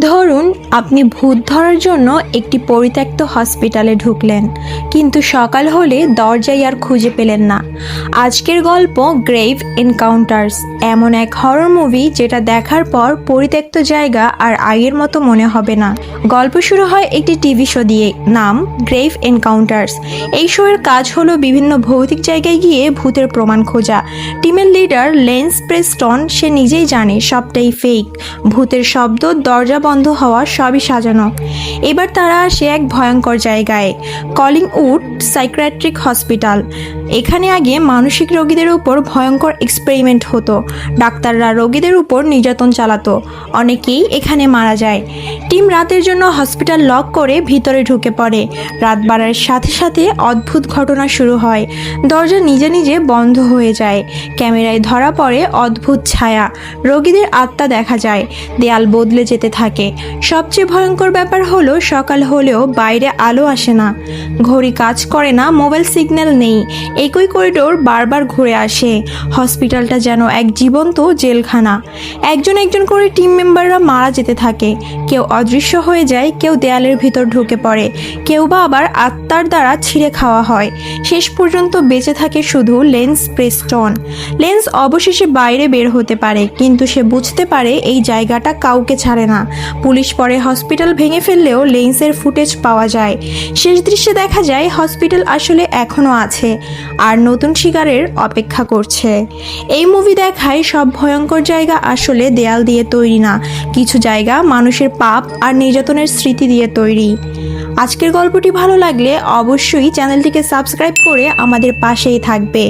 ধরুন, আপনি ভূত ধরার জন্য একটি পরিত্যক্ত হসপিটালে ঢুকলেন, কিন্তু সকাল হলে দরজাই আর খুঁজে পেলেন না। আজকের গল্প গ্রেভ এনকাউন্টার্স এমন এক হরর মুভি যেটা দেখার পর পরিত্যক্ত জায়গা আর আগের মতো মনে হবে না। গল্প শুরু হয় একটি টিভি শো দিয়ে, নাম গ্রেভ এনকাউন্টার্স এই শোয়ের কাজ হলো বিভিন্ন ভৌতিক জায়গায় গিয়ে ভূতের প্রমাণ খোঁজা। টিমের লিডার লেন্স প্রেস্টন সে নিজেই জানে সবটাই ফেক ভূতের শব্দ দরজা বন্ধ হওয়া সবই সাজানো। এবার তারা আসে এক ভয়ঙ্কর জায়গায়। কলিং উড সাইক্রাট্রিক হসপিটাল এখানে আগে মানসিক রোগীদের উপর ভয়ঙ্কর এক্সপেরিমেন্ট হতো। ডাক্তাররা রোগীদের উপর নির্যাতন চালাতো। অনেকেই এখানে মারা যায়। টিম রাতের জন্য হসপিটাল লক করে ভিতরে ঢুকে পড়ে। রাত বাড়ার সাথে সাথে অদ্ভুত ঘটনা শুরু হয়। দরজা নিজে নিজে বন্ধ হয়ে যায়। ক্যামেরায় ধরা পড়ে অদ্ভুত ছায়া। রোগীদের আত্মা দেখা যায়। দেয়াল বদলে যেতে থাকে। সবচেয়ে ভয়ঙ্কর ব্যাপার হলো সকাল হলেও বাইরে আলো আসে না। ঘড়ি কাজ করে না, মোবাইল সিগন্যাল নেই। একই করিডোর বারবার ঘুরে আসে। হসপিটালটা যেন এক জীবন্ত জেলখানা। একজন একজন করে টিম মেম্বাররা মারা যেতে থাকে। কেউ অদৃশ্য হয়ে যায়, কেউ দেয়ালের ভিতর ঢুকে পড়ে। কেউ বা আবার আত্মার দ্বারা ছিঁড়ে খাওয়া হয়। শেষ পর্যন্ত বেঁচে থাকে শুধু লেন্স প্রেস্টন। লেন্স অবশেষে বাইরে বের হতে পারে, কিন্তু সে বুঝতে পারে এই জায়গাটা কাউকে ছাড়ে না। পুলিশ পরে হসপিটাল ভেঙে ফেললেও লেন্সের ফুটেজ পাওয়া যায়। শেষ দৃশ্যে দেখা যায়, হসপিটাল আসলে এখনও আছে। আর নতুন শিকারের অপেক্ষা করছে। এই মুভি দেখায় সব ভয়ঙ্কর জায়গা আসলে দেয়াল দিয়ে তৈরি না, কিছু জায়গা মানুষের পাপ আর নির্যাতনের স্মৃতি দিয়ে তৈরি। আজকের গল্পটি ভালো লাগলে অবশ্যই চ্যানেলটিকে সাবস্ক্রাইব করে আমাদের পাশেই থাকবে।